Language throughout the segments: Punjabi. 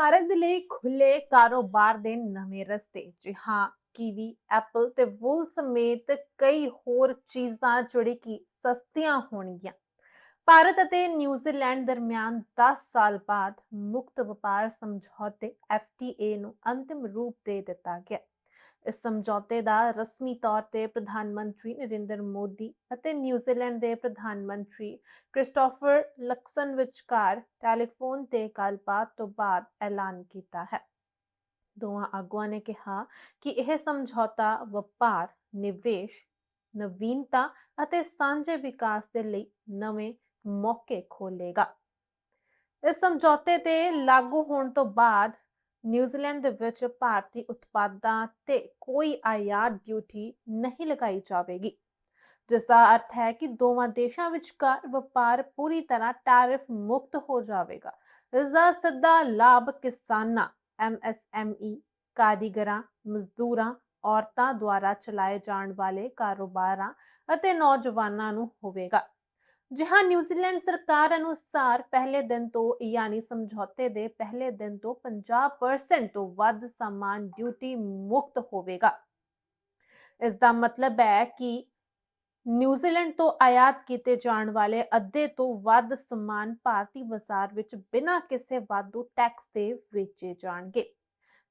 ਭਾਰਤ ਦੇ ਲਈ ਖੁੱਲੇ ਕਾਰੋਬਾਰ ਦੇ ਨਵੇਂ ਰਸਤੇ, ਜੀ ਹਾਂ, ਕੀਵੀ, ਐਪਲ ਤੇ ਵੂਲ ਸਮੇਤ ਕਈ ਹੋਰ ਚੀਜ਼ਾਂ ਜਿਹੜੀ ਕਿ ਸਸਤੀਆਂ ਹੋਣਗੀਆਂ। ਭਾਰਤ ਅਤੇ ਨਿਊਜ਼ੀਲੈਂਡ ਦਰਮਿਆਨ 10 ਸਾਲ ਬਾਅਦ ਮੁਕਤ ਵਪਾਰ ਸਮਝੌਤੇ FTA ਨੂੰ ਅੰਤਿਮ ਰੂਪ ਦੇ ਦਿੱਤਾ ਗਿਆ। ਇਸ ਸਮਝੌਤੇ ਦਾ ਰਸਮੀ ਤੌਰ ਤੇ ਪ੍ਰਧਾਨ ਮੰਤਰੀ ਨਰਿੰਦਰ ਮੋਦੀ ਅਤੇ ਨਿਊਜ਼ੀਲੈਂਡ ਦੇ ਪ੍ਰਧਾਨ ਮੰਤਰੀ ਕ੍ਰਿਸਟੋਫਰ ਲਕਸਨ ਵਿਚਕਾਰ ਟੈਲੀਫੋਨ ਤੇ ਗੱਲਬਾਤ ਤੋਂ ਬਾਅਦ ਐਲਾਨ ਕੀਤਾ ਹੈ। ਦੋਵਾਂ ਆਗੂਆਂ ਨੇ ਕਿਹਾ ਕਿ ਇਹ ਸਮਝੌਤਾ ਵਪਾਰ, ਨਿਵੇਸ਼, ਨਵੀਨਤਾ ਅਤੇ ਸਾਂਝੇ ਵਿਕਾਸ ਦੇ ਲਈ ਨਵੇਂ ਮੌਕੇ ਖੋਲੇਗਾ ਇਸ ਸਮਝੌਤੇ ਤੇ ਲਾਗੂ ਹੋਣ ਤੋਂ ਬਾਅਦ ਨਿਊਜ਼ੀਲੈਂਡ ਦੇ ਵਿੱਚ ਭਾਰਤੀ ਉਤਪਾਦਾਂ ਤੇ ਕੋਈ ਆਯਾਤ ਡਿਊਟੀ ਨਹੀਂ ਲਗਾਈ ਜਾਵੇਗੀ। ਜਿਸ ਦਾ ਅਰਥ ਹੈ ਕਿ ਦੋਵਾਂ ਦੇਸ਼ਾਂ ਵਿਚਕਾਰ ਵਪਾਰ ਪੂਰੀ ਤਰ੍ਹਾਂ ਟੈਰਿਫ ਮੁਕਤ ਹੋ ਜਾਵੇਗਾ। ਇਸ ਦਾ ਸਿੱਧਾ ਲਾਭ ਕਿਸਾਨਾਂ ਐਮਐਸਐਮਈ ਕਾਰੀਗਰਾਂ, ਮਜ਼ਦੂਰਾਂ, ਔਰਤਾਂ ਦੁਆਰਾ ਚਲਾਏ ਜਾਣ ਵਾਲੇ ਕਾਰੋਬਾਰਾਂ ਅਤੇ ਨੌਜਵਾਨਾਂ ਨੂੰ ਹੋਵੇਗਾ। ਜਿਹਾਂ ਨਿਊਜ਼ੀਲੈਂਡ ਸਰਕਾਰ ਅਨੁਸਾਰ ਪਹਿਲੇ ਦਿਨ ਤੋਂ, ਯਾਨੀ ਸਮਝੌਤੇ ਦੇ ਪਹਿਲੇ ਦਿਨ ਤੋਂ 50% ਤੋਂ ਵੱਧ ਸਾਮਾਨ ਡਿਊਟੀ ਮੁਕਤ ਹੋਵੇਗਾ। ਇਸ ਦਾ ਮਤਲਬ ਹੈ ਕਿ ਨਿਊਜ਼ੀਲੈਂਡ ਤੋਂ ਆਯਾਤ ਕੀਤੇ ਜਾਣ ਵਾਲੇ ਅੱਧੇ ਤੋਂ ਵੱਧ ਸਮਾਨ ਭਾਰਤੀ ਬਾਜ਼ਾਰ ਵਿੱਚ ਬਿਨਾਂ ਕਿਸੇ ਵਾਧੂ ਟੈਕਸ ਦੇ ਵੇਚੇ ਜਾਣਗੇ।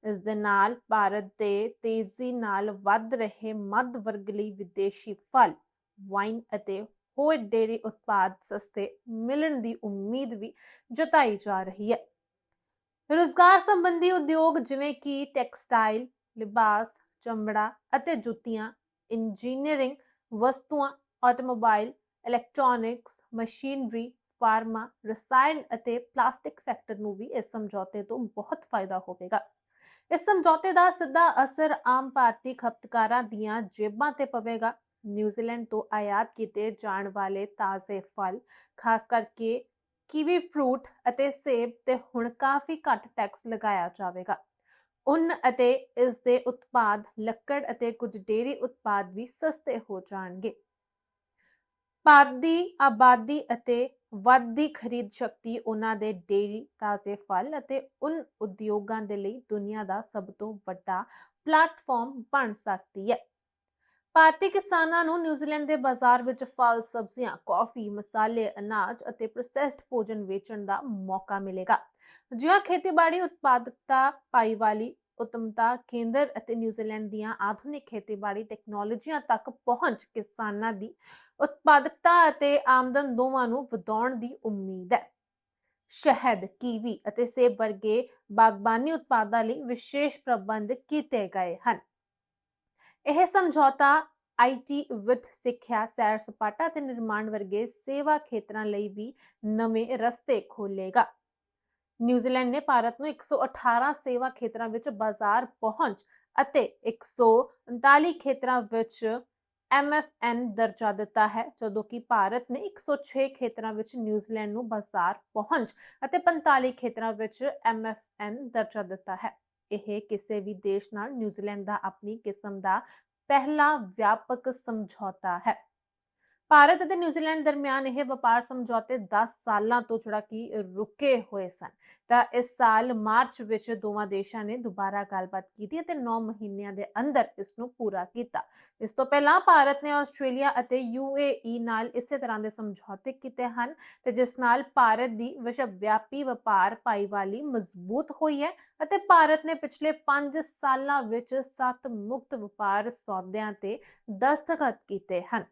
ਇਸ ਦੇ ਨਾਲ ਭਾਰਤ ਦੇ ਤੇਜ਼ੀ ਨਾਲ ਵੱਧ ਰਹੇ ਮੱਧ ਵਰਗ ਲਈ ਵਿਦੇਸ਼ੀ ਫਲ ਵਾਈਨ ਅਤੇ ਹੋਰ ਡੇਰੀ ਉਤਪਾਦ ਸਸਤੇ ਮਿਲਣ ਦੀ ਉਮੀਦ ਵੀ ਜਤਾਈ ਜਾ ਰਹੀ ਹੈ। ਰੋਜ਼ਗਾਰ ਸੰਬੰਧੀ ਉਦਯੋਗ ਜਿਵੇਂ ਕਿ ਟੈਕਸਟਾਈਲ, ਲਿਬਾਸ, ਚਮੜਾ ਅਤੇ ਜੁੱਤੀਆਂ, ਇੰਜੀਨੀਅਰਿੰਗ ਵਸਤੂਆਂ, ਆਟੋਮੋਬਾਈਲ, ਇਲੈਕਟ੍ਰੋਨਿਕਸ, ਮਸ਼ੀਨਰੀ, ਫਾਰਮਾ, ਰਸਾਇਣ ਅਤੇ ਪਲਾਸਟਿਕ ਸੈਕਟਰ ਨੂੰ ਵੀ ਇਸ ਸਮਝੌਤੇ ਤੋਂ ਬਹੁਤ ਫਾਇਦਾ ਹੋਵੇਗਾ। ਇਸ ਸਮਝੌਤੇ ਦਾ ਸਿੱਧਾ ਅਸਰ ਆਮ ਭਾਰਤੀ ਖਪਤਕਾਰਾਂ ਦੀਆਂ ਜੇਬਾਂ ਤੇ ਪਵੇਗਾ। ਨਿਊਜ਼ੀਲੈਂਡ ਤੋਂ ਆਯਾਤ ਕੀਤੇ ਜਾਣ ਵਾਲੇ ਤਾਜ਼ੇ ਫਲ ਖਾਸ ਕਰਕੇ ਕੀਵੀ ਫਰੂਟ ਅਤੇ ਸੇਬ ਤੇ ਹੁਣ ਕਾਫੀ ਘੱਟ ਟੈਕਸ ਲਗਾਇਆ ਜਾਵੇਗਾ ਉਨ ਅਤੇ ਇਸ ਦੇ ਉਤਪਾਦ ਲੱਕੜ ਅਤੇ ਕੁਝ ਡੇਰੀ ਉਤਪਾਦ ਵੀ ਸਸਤੇ ਹੋ ਜਾਣਗੇ ਭਾਰਤ ਦੀ ਆਬਾਦੀ ਅਤੇ ਵੱਧਦੀ ਖਰੀਦ ਸ਼ਕਤੀ ਉਹਨਾਂ ਦੇ ਡੇਰੀ ਤਾਜ਼ੇ ਫਲ ਅਤੇ ਉਨ ਉਦਯੋਗਾਂ ਦੇ ਲਈ ਦੁਨੀਆ ਦਾ ਸਭ ਤੋਂ ਵੱਡਾ ਪਲੇਟਫਾਰਮ ਬਣ ਸਕਦੀ ਹੈ ਭਾਰਤੀ ਕਿਸਾਨਾਂ ਨੂੰ ਨਿਊਜ਼ੀਲੈਂਡ ਦੇ ਬਾਜ਼ਾਰ ਵਿੱਚ ਫਲ, ਸਬਜ਼ੀਆਂ, ਕਾਫੀ, ਮਸਾਲੇ, ਅਨਾਜ ਅਤੇ ਪ੍ਰੋਸੈਸਡ ਭੋਜਨ ਵੇਚਣ ਦਾ ਮੌਕਾ ਮਿਲੇਗਾ। ਜਿਹਾ ਖੇਤੀਬਾੜੀ ਉਤਪਾਦਕਤਾ ਪਾਈਵਾਲੀ ਉਤਮਤਾ ਕੇਂਦਰ ਅਤੇ ਨਿਊਜ਼ੀਲੈਂਡ ਦੀਆਂ ਆਧੁਨਿਕ ਖੇਤੀਬਾੜੀ ਟੈਕਨੋਲੋਜੀਆਂ ਤੱਕ ਪਹੁੰਚ ਕਿਸਾਨਾਂ ਦੀ ਉਤਪਾਦਕਤਾ ਅਤੇ ਆਮਦਨ ਦੋਵਾਂ ਨੂੰ ਵਧਾਉਣ ਦੀ ਉਮੀਦ ਹੈ। ਸ਼ਹਿਦ, ਕੀਵੀ ਅਤੇ ਸੇਬ ਵਰਗੇ ਬਾਗਬਾਨੀ ਉਤਪਾਦਾਂ ਲਈ ਵਿਸ਼ੇਸ਼ ਪ੍ਰਬੰਧ ਕੀਤੇ ਗਏ ਹਨ। ਇਹ ਸਮਝੌਤਾ ਆਈਟੀ ਵਿਦ ਸਿੱਖਿਆ, ਸੈਰ ਸਪਾਟਾ ਤੇ ਨਿਰਮਾਣ ਵਰਗੇ ਸੇਵਾ ਖੇਤਰਾਂ ਲਈ ਵੀ ਨਵੇਂ ਰਸਤੇ ਖੋਲੇਗਾ ਨਿਊਜ਼ੀਲੈਂਡ ਨੇ ਭਾਰਤ ਨੂੰ 118 ਸੇਵਾ ਖੇਤਰਾਂ ਵਿੱਚ ਬਾਜ਼ਾਰ ਪਹੁੰਚ ਅਤੇ 139 ਖੇਤਰਾਂ ਵਿੱਚ MFN ਦਰਜਾ ਦਿੱਤਾ ਹੈ, ਜਦੋਂ ਕਿ ਭਾਰਤ ਨੇ 106 ਖੇਤਰਾਂ ਵਿੱਚ ਨਿਊਜ਼ੀਲੈਂਡ ਨੂੰ ਬਾਜ਼ਾਰ ਪਹੁੰਚ ਅਤੇ 45 ਖੇਤਰਾਂ ਵਿੱਚ MFN ਦਰਜਾ ਦਿੱਤਾ ਹੈ। ਇਹ ਕਿਸੇ ਵੀ ਦੇਸ਼ ਨਾਲ ਨਿਊਜ਼ੀਲੈਂਡ ਦਾ ਆਪਣੀ ਕਿਸਮ ਦਾ ਪਹਿਲਾ ਵਿਆਪਕ ਸਮਝੌਤਾ ਹੈ। ਭਾਰਤ ਅਤੇ ਨਿਊਜ਼ੀਲੈਂਡ ਦਰਮਿਆਨ ਇਹ ਵਪਾਰ ਸਮਝੌਤੇ 10 ਸਾਲਾਂ ਤੋਂ ਜਿਹੜਾ ਕਿ ਰੁਕੇ ਹੋਏ ਸਨ। ਤਾਂ ਇਸ ਸਾਲ ਮਾਰਚ ਵਿੱਚ ਦੋਵਾਂ ਦੇਸ਼ਾਂ ਨੇ ਦੁਬਾਰਾ ਗੱਲਬਾਤ ਕੀਤੀ ਅਤੇ 9 ਮਹੀਨਿਆਂ ਦੇ ਅੰਦਰ ਇਸ ਨੂੰ ਪੂਰਾ ਕੀਤਾ। ਇਸ ਤੋਂ ਪਹਿਲਾਂ ਭਾਰਤ ਨੇ ਆਸਟ੍ਰੇਲੀਆ ਅਤੇ ਯੂਏਈ ਨਾਲ ਇਸੇ ਤਰ੍ਹਾਂ ਦੇ ਸਮਝੌਤੇ ਕੀਤੇ ਹਨ ਤੇ ਜਿਸ ਨਾਲ ਭਾਰਤ ਦੀ ਵਿਸ਼ਵ ਵਿਆਪੀ ਵਪਾਰ ਭਾਈਵਾਲੀ ਮਜ਼ਬੂਤ ਹੋਈ ਹੈ ਅਤੇ ਭਾਰਤ ਨੇ ਪਿਛਲੇ 5 ਸਾਲਾਂ ਵਿੱਚ 7 ਮੁਕਤ ਵਪਾਰ ਸੌਦਿਆਂ ਤੇ ਦਸਤਖਤ ਕੀਤੇ ਹਨ।